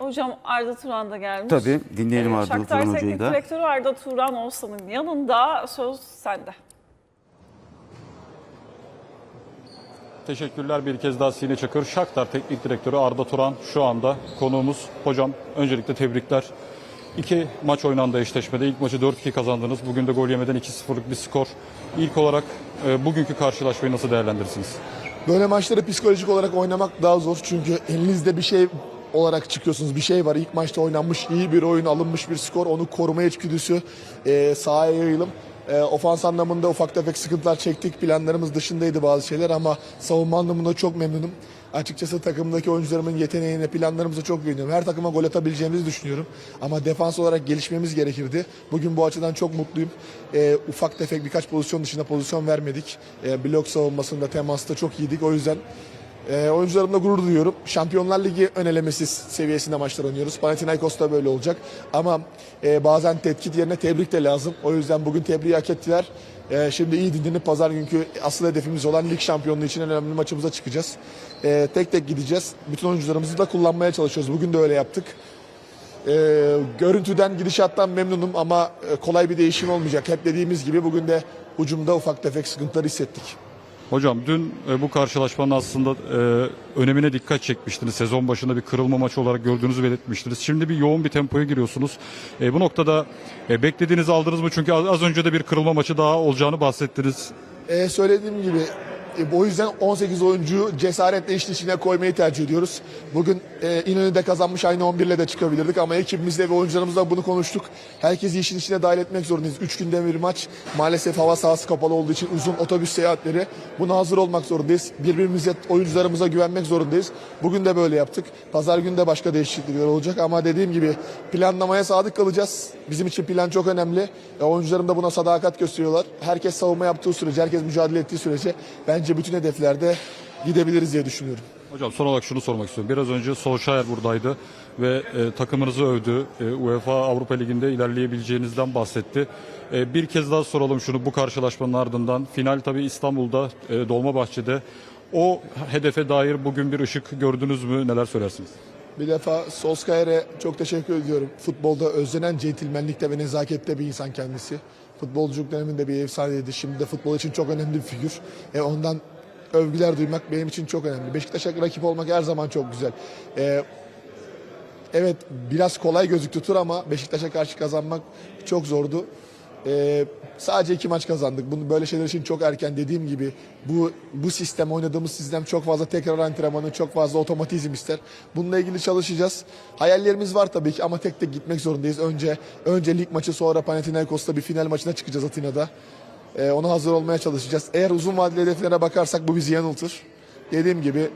Hocam Arda Turan da gelmiş. Tabii dinleyelim Ee, Arda Shakhtar Turan Teknik Hoca'yı da. Direktörü Arda Turan Oğuzhan'ın yanında söz sende. Teşekkürler bir kez daha Sine Çakır. Shakhtar Teknik Direktörü Arda Turan şu anda konuğumuz. Hocam öncelikle tebrikler. İki maç oynandı eşleşmede. İlk maçı 4-2 kazandınız. Bugün de gol yemeden 2-0'lık bir skor. İlk olarak e, bugünkü karşılaşmayı nasıl değerlendirirsiniz? Böyle maçları psikolojik olarak oynamak daha zor. Çünkü elinizde bir şey olarak çıkıyorsunuz. Bir şey var. İlk maçta oynanmış iyi bir oyun, alınmış bir skor. Onu korumaya içgüdüsü e, sahaya yayılım. E, ofans anlamında ufak tefek sıkıntılar çektik. Planlarımız dışındaydı bazı şeyler ama savunma anlamında çok memnunum. Açıkçası takımdaki oyuncularımın yeteneğine, planlarımıza çok güveniyorum. Her takıma gol atabileceğimizi düşünüyorum. Ama defans olarak gelişmemiz gerekirdi. Bugün bu açıdan çok mutluyum. E, ufak tefek birkaç pozisyon dışında pozisyon vermedik. E, blok savunmasında, temasta çok iyiydik. O yüzden ee, oyuncularımla gurur duyuyorum. Şampiyonlar Ligi önelemesi seviyesinde maçlar oynuyoruz. Panathinaikos'ta böyle olacak. Ama e, bazen tetkit yerine tebrik de lazım. O yüzden bugün tebriği hak ettiler. Ee, şimdi iyi dinlenip pazar günkü asıl hedefimiz olan lig şampiyonluğu için en önemli maçımıza çıkacağız. Ee, tek tek gideceğiz. Bütün oyuncularımızı da kullanmaya çalışıyoruz. Bugün de öyle yaptık. Ee, görüntüden, gidişattan memnunum ama e, kolay bir değişim olmayacak. Hep dediğimiz gibi bugün de hücumda ufak tefek sıkıntılar hissettik. Hocam dün e, bu karşılaşmanın aslında e, önemine dikkat çekmiştiniz. Sezon başında bir kırılma maçı olarak gördüğünüzü belirtmiştiniz. Şimdi bir yoğun bir tempoya giriyorsunuz. E, bu noktada e, beklediğinizi aldınız mı? Çünkü az, önce de bir kırılma maçı daha olacağını bahsettiniz. Ee, söylediğim gibi e, o yüzden 18 oyuncuyu cesaretle işin içine koymayı tercih ediyoruz. Bugün e, İnönü'de kazanmış aynı 11 ile de çıkabilirdik ama ekibimizle ve oyuncularımızla bunu konuştuk. Herkesi işin içine dahil etmek zorundayız. 3 günde bir maç. Maalesef hava sahası kapalı olduğu için uzun otobüs seyahatleri. Buna hazır olmak zorundayız. Birbirimize, oyuncularımıza güvenmek zorundayız. Bugün de böyle yaptık. Pazar günü de başka değişiklikler olacak ama dediğim gibi planlamaya sadık kalacağız. Bizim için plan çok önemli. E, oyuncularım da buna sadakat gösteriyorlar. Herkes savunma yaptığı sürece, herkes mücadele ettiği sürece bence bütün hedeflerde gidebiliriz diye düşünüyorum. Hocam son olarak şunu sormak istiyorum. Biraz önce Solskjaer buradaydı ve e, takımınızı övdü. E, UEFA Avrupa Ligi'nde ilerleyebileceğinizden bahsetti. E, bir kez daha soralım şunu bu karşılaşmanın ardından. Final tabii İstanbul'da, e, Dolmabahçe'de. O hedefe dair bugün bir ışık gördünüz mü? Neler söylersiniz? Bir defa Solskjaer'e çok teşekkür ediyorum. Futbolda özlenen centilmenlikte ve nezakette bir insan kendisi. Futbolculuk döneminde bir efsaneydi. Şimdi de futbol için çok önemli bir figür. E ondan övgüler duymak benim için çok önemli. Beşiktaş'a rakip olmak her zaman çok güzel. E, evet biraz kolay gözüktü tur ama Beşiktaş'a karşı kazanmak çok zordu. Ee, sadece iki maç kazandık. Bunu böyle şeyler için çok erken dediğim gibi bu bu sistem oynadığımız sistem çok fazla tekrar antrenmanı, çok fazla otomatizm ister. Bununla ilgili çalışacağız. Hayallerimiz var tabii ki ama tek tek gitmek zorundayız. Önce önce lig maçı sonra Panathinaikos'ta bir final maçına çıkacağız Atina'da. Ee, ona hazır olmaya çalışacağız. Eğer uzun vadeli hedeflere bakarsak bu bizi yanıltır. Dediğim gibi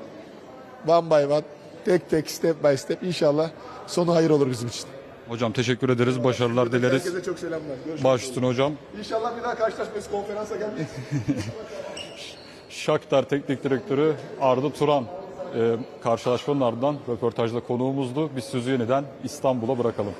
one by one, tek tek, step by step inşallah sonu hayır olur bizim için. Hocam teşekkür ederiz. Başarılar dileriz. Herkese çok selamlar. Görüşmek Baş üzere. üstüne hocam. İnşallah bir daha karşılaşmayız konferansa gelmeyiz. Shakhtar Teknik Direktörü Arda Turan e, karşılaşmanın ardından röportajda konuğumuzdu. Biz sözü yeniden İstanbul'a bırakalım.